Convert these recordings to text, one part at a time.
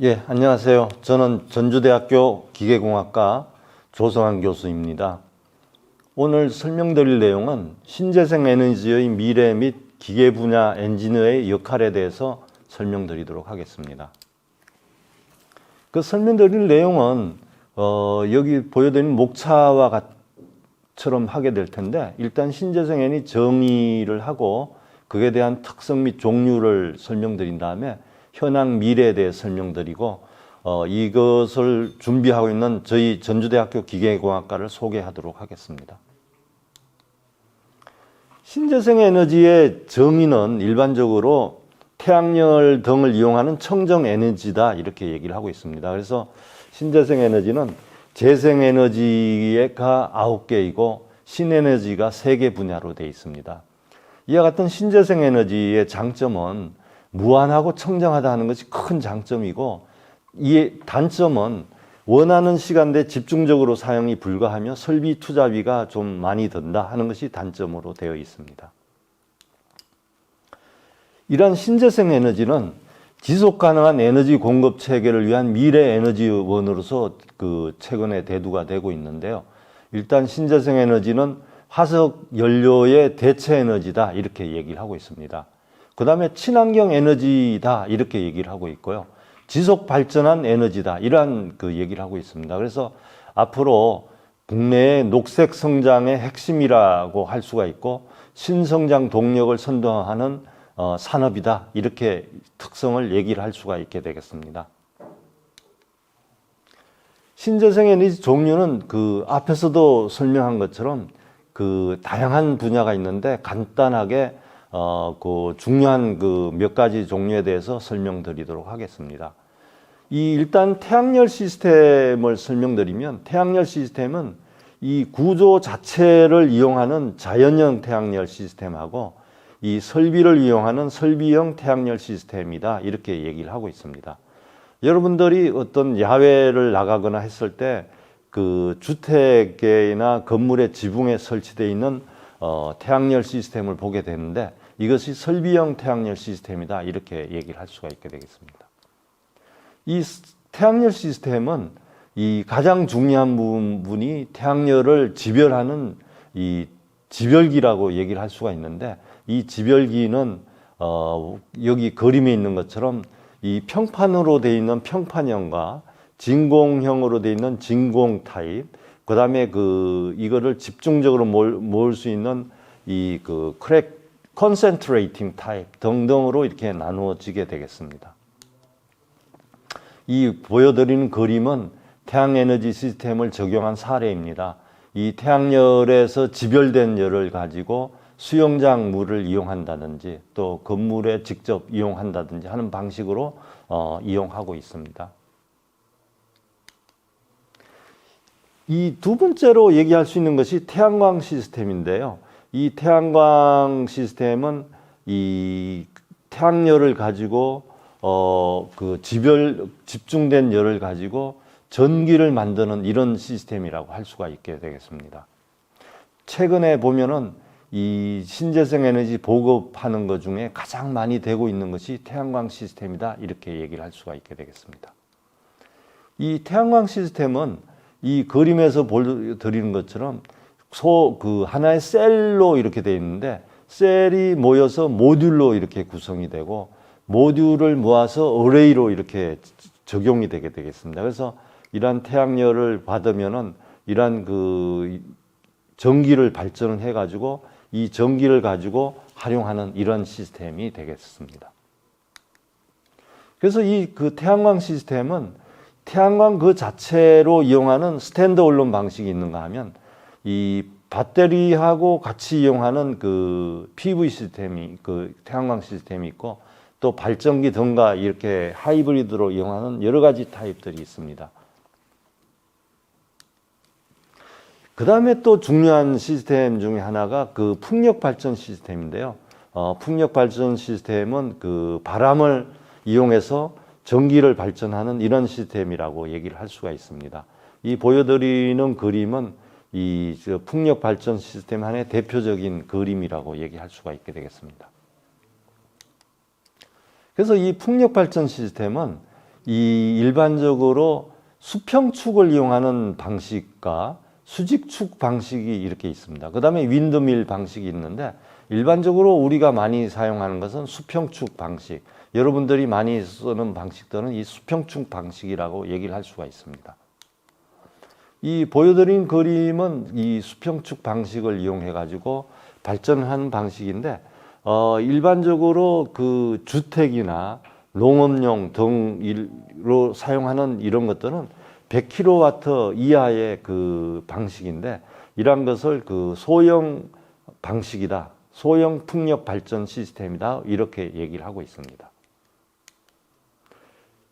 예, 안녕하세요. 저는 전주대학교 기계공학과 조성환 교수입니다. 오늘 설명드릴 내용은 신재생 에너지의 미래 및 기계 분야 엔지니어의 역할에 대해서 설명드리도록 하겠습니다. 그 설명드릴 내용은 어, 여기 보여드린 목차와 같 처럼 하게 될 텐데 일단 신재생 에너지 정의를 하고 그에 대한 특성 및 종류를 설명드린 다음에 현황 미래에 대해 설명드리고 어, 이것을 준비하고 있는 저희 전주대학교 기계공학과를 소개하도록 하겠습니다. 신재생 에너지의 정의는 일반적으로 태양열 등을 이용하는 청정 에너지다 이렇게 얘기를 하고 있습니다. 그래서 신재생 에너지는 재생 에너지가 아홉 개이고 신에너지가 세개 분야로 되어 있습니다. 이와 같은 신재생 에너지의 장점은 무한하고 청정하다 하는 것이 큰 장점이고 이 단점은 원하는 시간대 집중적으로 사용이 불가하며 설비 투자비가 좀 많이 든다 하는 것이 단점으로 되어 있습니다. 이러한 신재생 에너지는 지속 가능한 에너지 공급 체계를 위한 미래 에너지원으로서 그 최근에 대두가 되고 있는데요. 일단 신재생 에너지는 화석 연료의 대체 에너지다 이렇게 얘기를 하고 있습니다. 그 다음에 친환경 에너지다 이렇게 얘기를 하고 있고요. 지속 발전한 에너지다 이러한 그 얘기를 하고 있습니다. 그래서 앞으로 국내의 녹색 성장의 핵심이라고 할 수가 있고 신성장 동력을 선도하는 어, 산업이다 이렇게 특성을 얘기를 할 수가 있게 되겠습니다. 신재생 에너지 종류는 그 앞에서도 설명한 것처럼 그 다양한 분야가 있는데 간단하게 어, 그 중요한 그 몇 가지 종류에 대해서 설명드리도록 하겠습니다. 이 일단 태양열 시스템을 설명드리면 태양열 시스템은 이 구조 자체를 이용하는 자연형 태양열 시스템하고 이 설비를 이용하는 설비형 태양열 시스템이다 이렇게 얘기를 하고 있습니다. 여러분들이 어떤 야외를 나가거나 했을 때 그 주택이나 건물의 지붕에 설치되어 있는 어, 태양열 시스템을 보게 되는데 이것이 설비형 태양열 시스템이다 이렇게 얘기를 할 수가 있게 되겠습니다. 이 태양열 시스템은 이 가장 중요한 부분이 태양열을 지별하는 이 지별기라고 얘기를 할 수가 있는데 이 지별기는 어 여기 그림에 있는 것처럼 이 평판으로 되어 있는 평판형과 진공형으로 되어 있는 진공 타입, 그 다음에 그 이거를 집중적으로 모을 수 있는 이 그 크랙 컨센트레이팅 타입 등등으로 이렇게 나누어지게 되겠습니다. 이 보여드리는 그림은 태양 에너지 시스템을 적용한 사례입니다. 이 태양열에서 지별된 열을 가지고 수영장 물을 이용한다든지 또 건물에 직접 이용한다든지 하는 방식으로 어, 이용하고 있습니다. 이 두 번째로 얘기할 수 있는 것이 태양광 시스템인데요. 이 태양광 시스템은 이 태양열을 가지고 어그 지별 집중된 열을 가지고 전기를 만드는 이런 시스템이라고 할 수가 있게 되겠습니다. 최근에 보면은 이 신재생 에너지 보급하는 것 중에 가장 많이 되고 있는 것이 태양광 시스템이다 이렇게 얘기를 할 수가 있게 되겠습니다. 이 태양광 시스템은 이 그림에서 보여드리는 것처럼 소 그 하나의 셀로 이렇게 되어 있는데 셀이 모여서 모듈로 이렇게 구성이 되고 모듈을 모아서 어레이로 이렇게 적용이 되게 되겠습니다. 그래서 이러한 태양열을 받으면은 이러한 그 전기를 발전을 해가지고 이 전기를 가지고 활용하는 이런 시스템이 되겠습니다. 그래서 이 그 태양광 시스템은 태양광 그 자체로 이용하는 스탠드 얼론 방식이 있는가 하면 이 배터리하고 같이 이용하는 그 PV 시스템이 그 태양광 시스템이 있고 또 발전기 등과 이렇게 하이브리드로 이용하는 여러 가지 타입들이 있습니다. 그 다음에 또 중요한 시스템 중에 하나가 그 풍력 발전 시스템인데요. 어, 풍력 발전 시스템은 그 바람을 이용해서 전기를 발전하는 이런 시스템이라고 얘기를 할 수가 있습니다. 이 보여드리는 그림은 이 풍력 발전 시스템 하나의 대표적인 그림이라고 얘기할 수가 있게 되겠습니다. 그래서 이 풍력 발전 시스템은 이 일반적으로 수평축을 이용하는 방식과 수직축 방식이 이렇게 있습니다. 그 다음에 윈드밀 방식이 있는데 일반적으로 우리가 많이 사용하는 것은 수평축 방식. 여러분들이 많이 쓰는 방식들은 이 수평축 방식이라고 얘기를 할 수가 있습니다. 이 보여드린 그림은 이 수평축 방식을 이용해 가지고 발전한 방식인데 어 일반적으로 그 주택이나 농업용 등으로 사용하는 이런 것들은 100kW 이하의 그 방식인데 이러한 것을 그 소형 방식이다. 소형 풍력 발전 시스템이다. 이렇게 얘기를 하고 있습니다.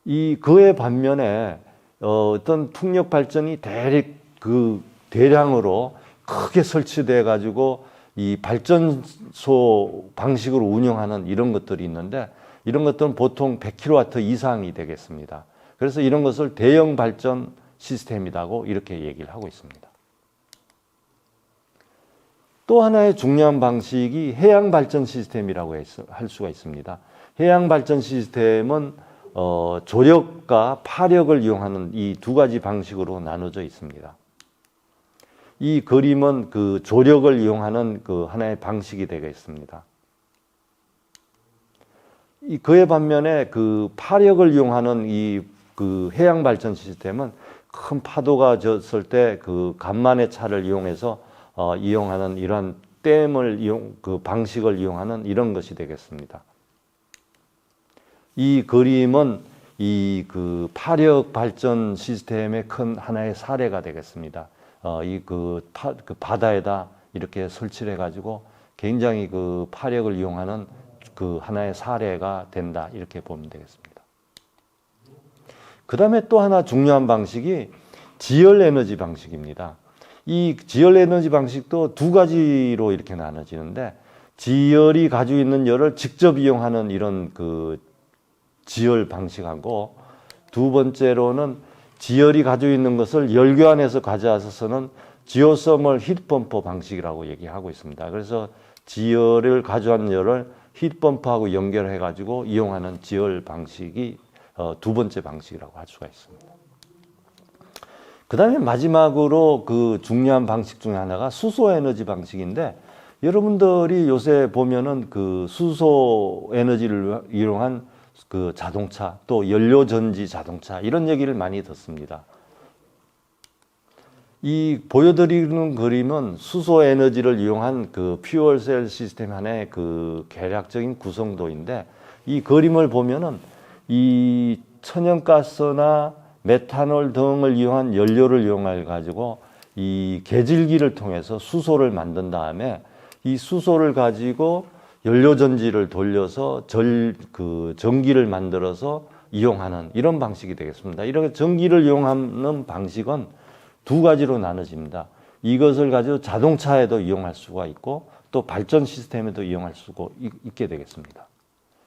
이 그에 반면에 어, 어떤 풍력 발전이 대립 그 대량으로 크게 설치돼 가지고 이 발전소 방식으로 운영하는 이런 것들이 있는데 이런 것들은 보통 100kW 이상이 되겠습니다. 그래서 이런 것을 대형 발전 시스템이라고 이렇게 얘기를 하고 있습니다. 또 하나의 중요한 방식이 해양 발전 시스템이라고 할 수가 있습니다. 해양 발전 시스템은 어, 조력과 파력을 이용하는 이 두 가지 방식으로 나눠져 있습니다. 이 그림은 그 조력을 이용하는 그 하나의 방식이 되겠습니다. 이 그에 반면에 그 파력을 이용하는 이 그 해양 발전 시스템은 큰 파도가 졌을 때 그 간만의 차를 이용해서 어, 이용하는 이러한 댐을 이용 그 방식을 이용하는 이런 것이 되겠습니다. 이 그림은 이 그 파력 발전 시스템의 큰 하나의 사례가 되겠습니다. 어, 이그 그 바다에다 이렇게 설치를 해가지고 굉장히 그 파력을 이용하는 그 하나의 사례가 된다 이렇게 보면 되겠습니다. 그 다음에 또 하나 중요한 방식이 지열 에너지 방식입니다. 이 지열 에너지 방식도 두 가지로 이렇게 나눠지는데 지열이 가지고 있는 열을 직접 이용하는 이런 그 지열 방식하고 두 번째로는 지열이 가지고 있는 것을 열교환해서 가져와서 쓰는 지오서멀 히트펌프 방식이라고 얘기하고 있습니다. 그래서 지열을 가져온 열을 히트펌프하고 연결해 가지고 이용하는 지열 방식이 어, 두 번째 방식이라고 할 수가 있습니다. 그 다음에 마지막으로 그 중요한 방식 중에 하나가 수소 에너지 방식인데 여러분들이 요새 보면은 그 수소 에너지를 이용한 그 자동차 또 연료 전지 자동차 이런 얘기를 많이 듣습니다. 이 보여드리는 그림은 수소 에너지를 이용한 그 퓨얼셀 시스템 안에 그 계략적인 구성도인데 이 그림을 보면은 이 천연가스나 메탄올 등을 이용한 연료를 이용해 가지고 이 개질기를 통해서 수소를 만든 다음에 이 수소를 가지고 연료 전지를 돌려서 절 그 전기를 만들어서 이용하는 이런 방식이 되겠습니다. 이렇게 전기를 이용하는 방식은 두 가지로 나눠집니다. 이것을 가지고 자동차에도 이용할 수가 있고 또 발전 시스템에도 이용할 수가 있게 되겠습니다.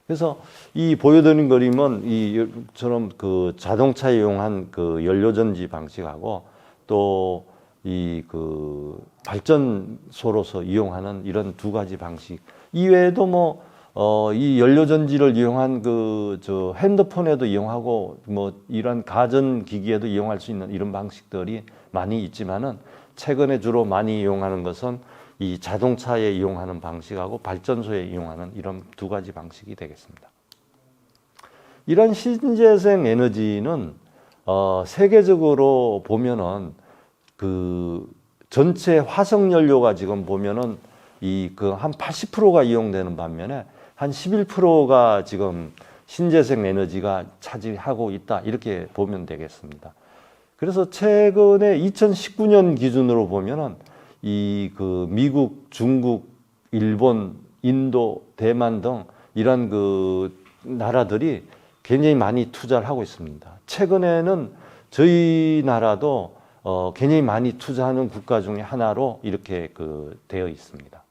그래서 이 보여드린 그림은 이처럼 그 자동차에 이용한 그 연료전지 방식하고 또 이 그 발전소로서 이용하는 이런 두 가지 방식 이외에도 뭐 어, 이 연료전지를 이용한 그, 저, 핸드폰에도 이용하고, 뭐, 이런 가전기기에도 이용할 수 있는 이런 방식들이 많이 있지만은, 최근에 주로 많이 이용하는 것은 이 자동차에 이용하는 방식하고 발전소에 이용하는 이런 두 가지 방식이 되겠습니다. 이런 신재생 에너지는 어, 세계적으로 보면은 그 전체 화석 연료가 지금 보면은 이 그 한 80%가 이용되는 반면에 한 11%가 지금 신재생 에너지가 차지하고 있다 이렇게 보면 되겠습니다. 그래서 최근에 2019년 기준으로 보면은 이 그 미국, 중국, 일본, 인도, 대만 등 이런 그 나라들이 굉장히 많이 투자를 하고 있습니다. 최근에는 저희 나라도 어, 굉장히 많이 투자하는 국가 중에 하나로 이렇게 그 되어 있습니다.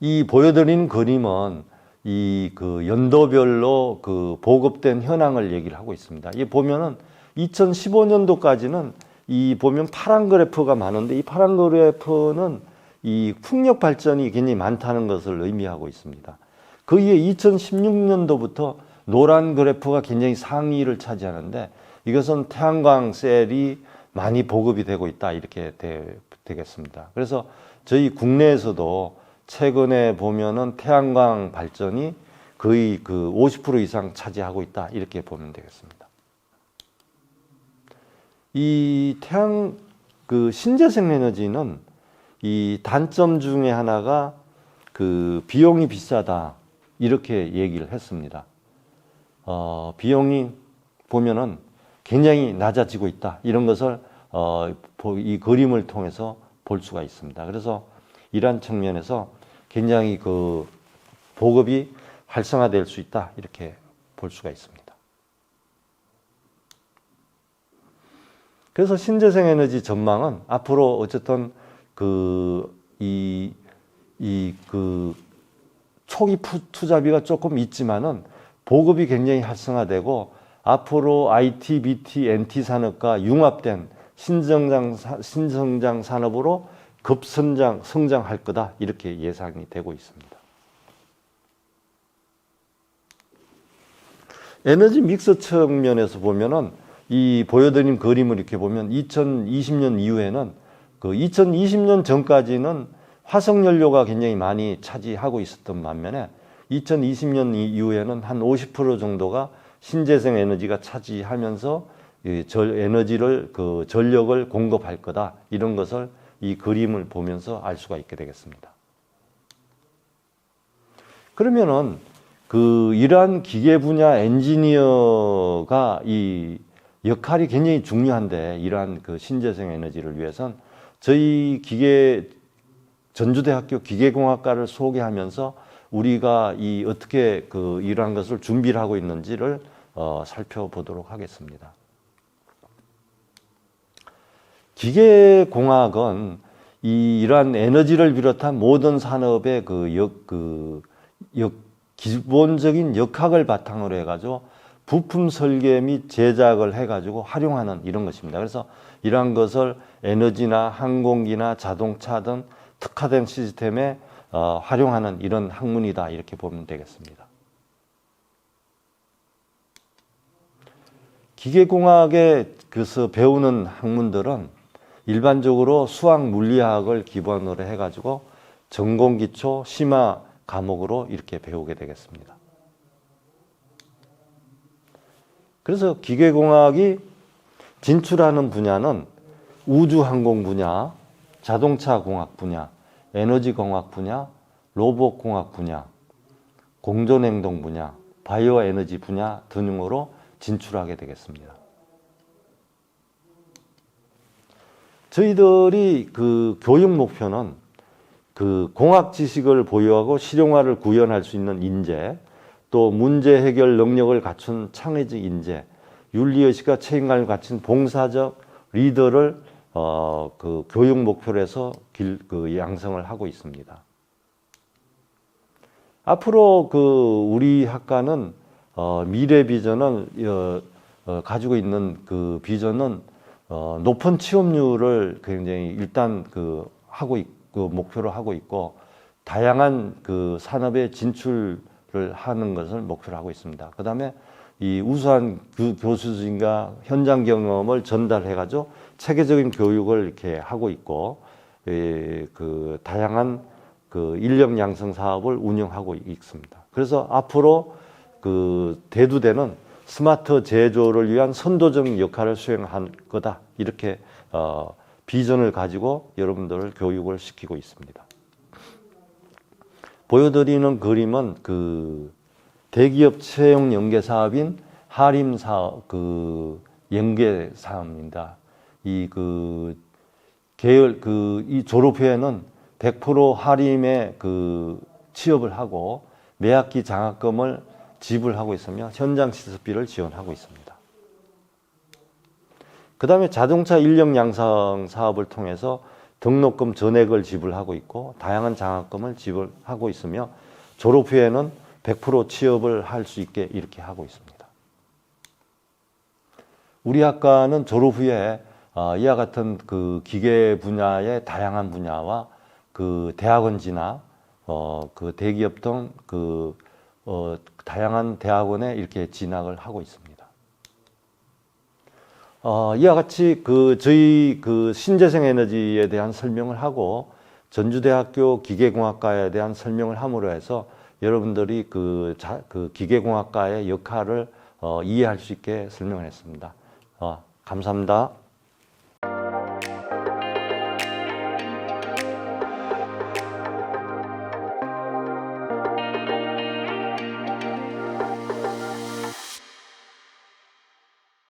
이 보여드린 그림은 이 그 연도별로 그 보급된 현황을 얘기를 하고 있습니다. 이 보면은 2015년도까지는 이 보면 파란 그래프가 많은데 이 파란 그래프는 이 풍력 발전이 굉장히 많다는 것을 의미하고 있습니다. 그 이에 2016년도부터 노란 그래프가 굉장히 상위를 차지하는데 이것은 태양광 셀이 많이 보급이 되고 있다 이렇게 되, 되겠습니다. 그래서 저희 국내에서도 최근에 보면은 태양광 발전이 거의 그 50% 이상 차지하고 있다 이렇게 보면 되겠습니다. 이 태양 그 신재생 에너지는 이 단점 중에 하나가 그 비용이 비싸다 이렇게 얘기를 했습니다. 어, 비용이 보면은 굉장히 낮아지고 있다 이런 것을 어, 보- 이 그림을 통해서 볼 수가 있습니다. 그래서 이러한 측면에서 굉장히 그 보급이 활성화될 수 있다 이렇게 볼 수가 있습니다. 그래서 신재생 에너지 전망은 앞으로 어쨌든 그 이 이 그 초기 푸- 투자비가 조금 있지만은 보급이 굉장히 활성화되고 앞으로 IT, BT, NT 산업과 융합된 신성장 사- 신성장 산업으로 급성장 성장할 거다 이렇게 예상이 되고 있습니다. 에너지 믹스 측면에서 보면은 이 보여드린 그림을 이렇게 보면 2020년 이후에는 그 2020년 전까지는 화석 연료가 굉장히 많이 차지하고 있었던 반면에 2020년 이후에는 한 50% 정도가 신재생 에너지가 차지하면서 이절 에너지를 그 전력을 공급할 거다 이런 것을 이 그림을 보면서 알 수가 있게 되겠습니다. 그러면은 그 이러한 기계 분야 엔지니어가 이 역할이 굉장히 중요한데 이러한 그 신재생 에너지를 위해선 저희 기계 전주대학교 기계공학과를 소개하면서 우리가 이 어떻게 그 이러한 것을 준비를 하고 있는지를 어, 살펴보도록 하겠습니다. 기계공학은 이 이러한 에너지를 비롯한 모든 산업의 그 역, 그 역, 기본적인 역학을 바탕으로 해가지고 부품 설계 및 제작을 해가지고 활용하는 이런 것입니다. 그래서 이러한 것을 에너지나 항공기나 자동차 등 특화된 시스템에 어, 활용하는 이런 학문이다 이렇게 보면 되겠습니다. 기계공학에 그서 배우는 학문들은 일반적으로 수학 물리학을 기본으로 해가지고 전공 기초 심화 과목으로 이렇게 배우게 되겠습니다. 그래서 기계공학이 진출하는 분야는 우주항공 분야, 자동차 공학 분야, 에너지 공학 분야, 로봇 공학 분야, 공존 행동 분야, 바이오 에너지 분야 등으로 진출하게 되겠습니다. 저희들이 그 교육 목표는 그 공학 지식을 보유하고 실용화를 구현할 수 있는 인재, 또 문제 해결 능력을 갖춘 창의적 인재, 윤리의식과 책임감을 갖춘 봉사적 리더를 어, 그 교육 목표로 해서 길, 그 양성을 하고 있습니다. 앞으로 그 우리 학과는 어, 미래 비전을 어, 어, 가지고 있는 그 비전은 어, 높은 취업률을 굉장히 일단 그 하고 있, 그 목표로 하고 있고 다양한 그 산업에 진출을 하는 것을 목표로 하고 있습니다. 그 다음에 이 우수한 그 교수진과 현장 경험을 전달해가지고 체계적인 교육을 이렇게 하고 있고, 에, 그 다양한 그 인력 양성 사업을 운영하고 있습니다. 그래서 앞으로 그 대두되는 스마트 제조를 위한 선도적 역할을 수행할 거다. 이렇게 어, 비전을 가지고 여러분들을 교육을 시키고 있습니다. 보여드리는 그림은 그 대기업 채용 연계 사업인 하림 사업 그 연계 사업입니다. 이 그 계열 그 이 졸업 후에는 100% 하림에 그 취업을 하고 매 학기 장학금을 지불하고 있으며 현장 시설비를 지원하고 있습니다. 그 다음에 자동차 인력 양성 사업을 통해서 등록금 전액을 지불하고 있고 다양한 장학금을 지불하고 있으며 졸업 후에는 100% 취업을 할 수 있게 이렇게 하고 있습니다. 우리 학과는 졸업 후에 어, 이와 같은 그 기계 분야의 다양한 분야와 그 대학원지나 어, 그 대기업 등그 어, 다양한 대학원에 이렇게 진학을 하고 있습니다. 어, 이와 같이 그 저희 그 신재생 에너지에 대한 설명을 하고 전주대학교 기계공학과에 대한 설명을 함으로 해서 여러분들이 그, 자, 그 기계공학과의 역할을 어, 이해할 수 있게 설명을 했습니다. 어, 감사합니다.